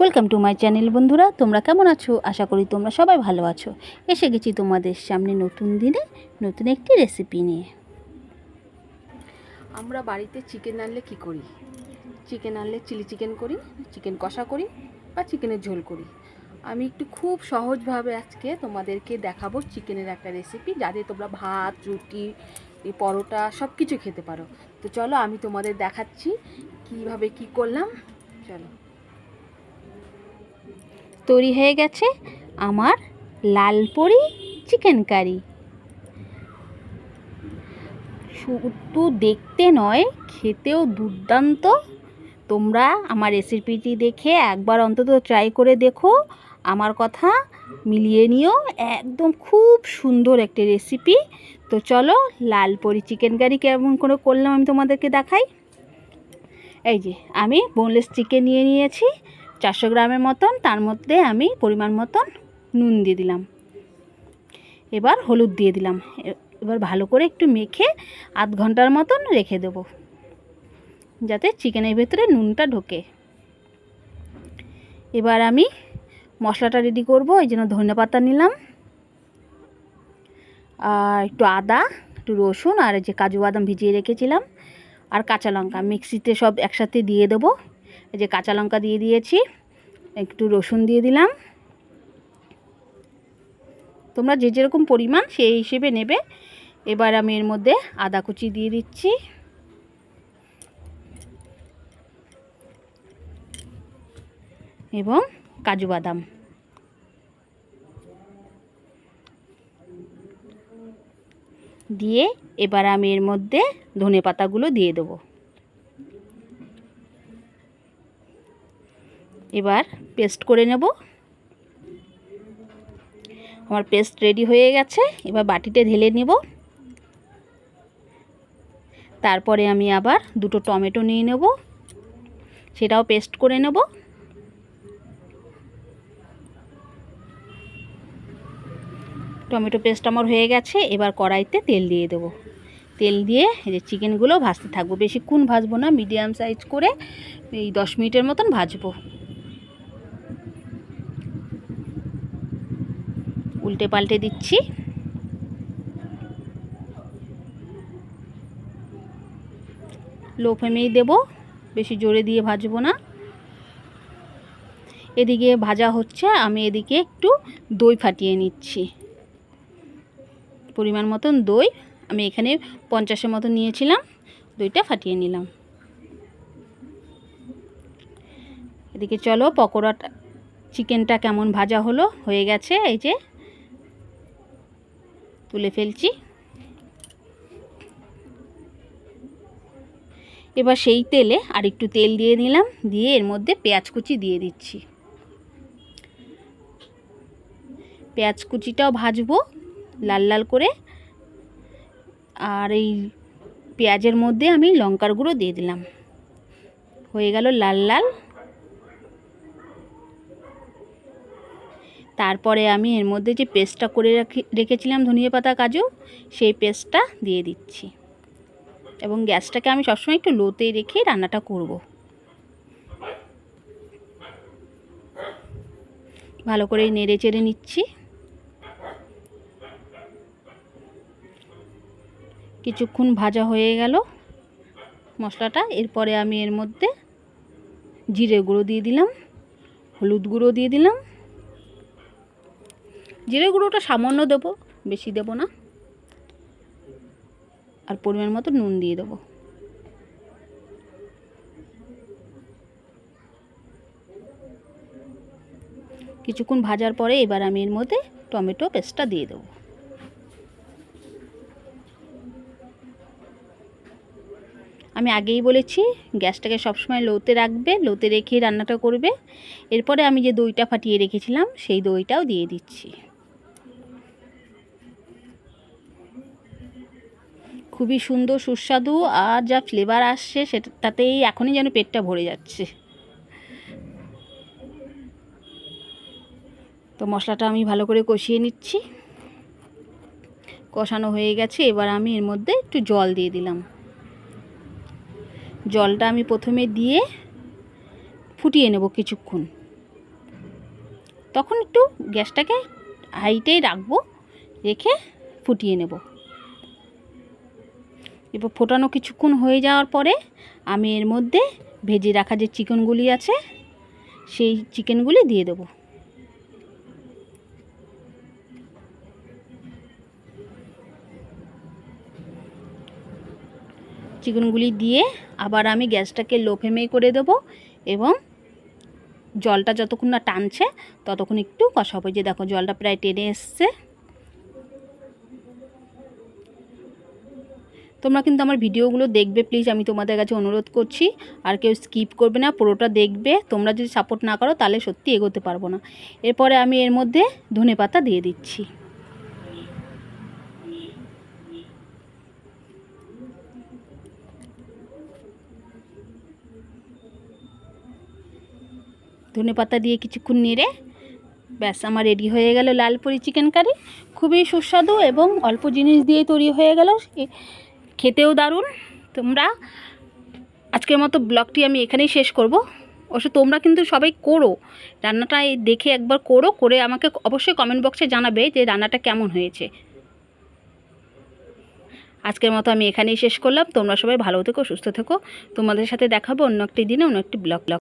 Welcome to my channel বন্ধুরা। তোমরা কেমন আছো? আশা করি তোমরা সবাই ভালো আছো। এসে গেছি তোমাদের সামনে নতুন দিনে নতুন একটি রেসিপি নিয়ে। আমরা বাড়িতে চিকেন আনলে কি করি? চিকেন আনলে চিলি চিকেন করি চিকেন কষা করি বা চিকেনের ঝোল করি। আমি একটু খুব সহজভাবে আজকে তোমাদেরকে দেখাবো চিকেনের একটা রেসিপি যাতে তোমরা ভাত, রুটি পরোটা সব কিছু খেতে পারো। তো চলো আমি তোমাদের দেখাচ্ছি কীভাবে কি করলাম। চলো। তৈরি হয়ে গেছে আমার লালপরি চিকেন কারি। শুধু দেখতে নয়, খেতেও দুর্দান্ত। তোমরা আমার রেসিপিটি দেখে একবার অন্তত ট্রাই করে দেখো। আমার কথা মিলিয়ে নিও, একদম খুব সুন্দর একটি রেসিপি তো চলো লালপরি চিকেন কারি কেমন করে করলাম আমি তোমাদেরকে দেখাই। এই যে, আমি বোনলেস চিকেন নিয়ে নিয়েছি। চারশো গ্রামের মতন, তার মধ্যে আমি পরিমাণ মতন নুন দিয়ে দিলাম। এবার হলুদ দিয়ে দিলাম। এবার ভালো করে একটু মেখে আধ ঘণ্টার মতন রেখে দেব, যাতে চিকেনের ভেতরে নুনটা ঢোকে। এবার আমি মশলাটা রেডি করব, এই জন্য ধনে পাতা নিলাম, আর একটু আদা, একটু রসুন, আর যে কাজু বাদাম ভিজিয়ে রেখেছিলাম, আর কাঁচা লঙ্কা। মিক্সিতে সব একসাথে দিয়ে দেবো। এই যে কাঁচা লঙ্কা দিয়ে দিয়েছি, একটু রসুন দিয়ে দিলাম। তোমরা যে যেরকম পরিমাণ সেই হিসেবে নেবে। এবার আমি এর মধ্যে আদা কুচি দিয়ে দিচ্ছি। এবং কাজু বাদাম। দিয়ে এবার আমি এর মধ্যে ধনে পাতাগুলো দিয়ে দেবো। এবার পেস্ট করে নেব। আমার পেস্ট রেডি হয়ে গেছে, এবার বাটিতে ঢেলে নেব। তারপরে আমি আবার দুটো টমেটো নিয়ে নেব, সেটাও পেস্ট করে নেব। টমেটো পেস্ট আমার হয়ে গেছে, এবার কড়াইতে তেল দিয়ে দেবো। তেল দিয়ে এই যে চিকেনগুলো ভাজতে থাকব, বেশিক্ষণ ভাজবো না, মিডিয়াম সাইজ করে এই দশ মিনিটের মতন ভাজবো। উল্টে পাল্টে দিচ্ছি। লো ফ্লেমেই দেবো, বেশি জোরে দিয়ে ভাজবো না। এদিকে ভাজা হচ্ছে, আমি এদিকে একটু দই ফাটিয়ে নিচ্ছি। পরিমাণ মতন দই, আমি এখানে পঞ্চাশের মতন নিয়েছিলাম, দইটা ফাটিয়ে নিলাম। এদিকে চলো, পকোড়াটা, চিকেনটা কেমন ভাজা হলো, হয়ে গেছে, এই যে। তুলে ফেলছি। এবার সেই তেলে আর একটু তেল দিয়ে নিলাম, দিয়ে এর মধ্যে পেঁয়াজ কুচি দিয়ে দিচ্ছি। পেঁয়াজ কুচিটাও ভাজবো লাল লাল করে। আর এই পেঁয়াজের মধ্যে আমি লঙ্কার গুঁড়ো দিয়ে দিলাম। হয়ে গেল লাল লাল। তারপরে আমি এর মধ্যে যে পেস্টটা করে রাখি, রেখেছিলাম ধনিয়া পাতা, কাজু, সেই পেস্টটা দিয়ে দিচ্ছি। এবং গ্যাসটাকে আমি সবসময় একটু লোতে রেখে রান্নাটা করব। ভালো করে নেড়ে চেড়ে নিচ্ছি। কিছুক্ষণ ভাজা হয়ে গেল মশলাটা। এরপরে আমি এর মধ্যে জিরে গুঁড়ো দিয়ে দিলাম, হলুদ গুঁড়ো দিয়ে দিলাম জিরে গুঁড়োটা সামান্য দেবো, বেশি দেবো না। আর পরিমাণ মতো নুন দিয়ে দেবো। কিছুক্ষণ ভাজার পরে এবার আমি এর মধ্যে টমেটো পেস্টটা দিয়ে দেবো। আমি আগেই বলেছি, গ্যাসটাকে সবসময় লোতে রাখবে, লোতে রেখে রান্নাটা করবে। এরপরে আমি যে দইটা ফাটিয়ে রেখেছিলাম, সেই দইটাও দিয়ে দিচ্ছি। খুবই সুন্দর, সুস্বাদু আর যা ফ্লেভার আসছে সেটা তাতেই এখনই যেন পেটটা ভরে যাচ্ছে। তো মশলাটা আমি ভালো করে কষিয়ে নিচ্ছি। কষানো হয়ে গেছে, এবার আমি এর মধ্যে একটু জল দিয়ে দিলাম। জলটা আমি প্রথমে দিয়ে ফুটিয়ে নেব কিছুক্ষণ। তখন একটু গ্যাসটাকে হাইটেই রাখব, রেখে ফুটিয়ে নেব। এবার ফোটানো কিছুক্ষণ হয়ে যাওয়ার পরে আমি এর মধ্যে ভেজে রাখা যে চিকেনগুলি আছে, সেই চিকেনগুলি দিয়ে দেবো। চিকেনগুলি দিয়ে আবার আমি গ্যাসটাকে লো ফ্লেমে করে দেবো এবং জলটা যতক্ষণ না টানছে, ততক্ষণ একটু কষাবো। যে দেখো, জলটা প্রায় টেনে এসছে। তোমরা কিন্তু আমার ভিডিওগুলো দেখবে প্লিজ আমি তোমাদের কাছে অনুরোধ করছি। আর কেউ স্কিপ করবে না, পুরোটা দেখবে। তোমরা যদি সাপোর্ট না করো, তাহলে সত্যি এগোতে পারব না। এরপরে আমি এর মধ্যে ধনে পাতা দিয়ে দিচ্ছি। ধনে পাতা দিয়ে কিছুক্ষণ নেড়ে, ব্যাস, আমার রেডি হয়ে গেল লালপুরি চিকেন কারি খুবই সুস্বাদু এবং অল্প জিনিস দিয়ে তৈরি হয়ে গেল। খেতেও দারুণ। তোমরা আজকের মতো ব্লগটি আমি এখানেই শেষ করব। অবশ্য তোমরা কিন্তু সবাই করো। রান্নাটা দেখে একবার করো, করে আমাকে অবশ্যই কমেন্ট বক্সে জানাবে যে রান্নাটা কেমন হয়েছে। আজকের মতো আমি এখানেই শেষ করলাম। তোমরা সবাই ভালো থেকো, সুস্থ থেকো। তোমাদের সাথে দেখাবো অন্য একটি দিনে অন্য একটি ব্লগ ব্লগ।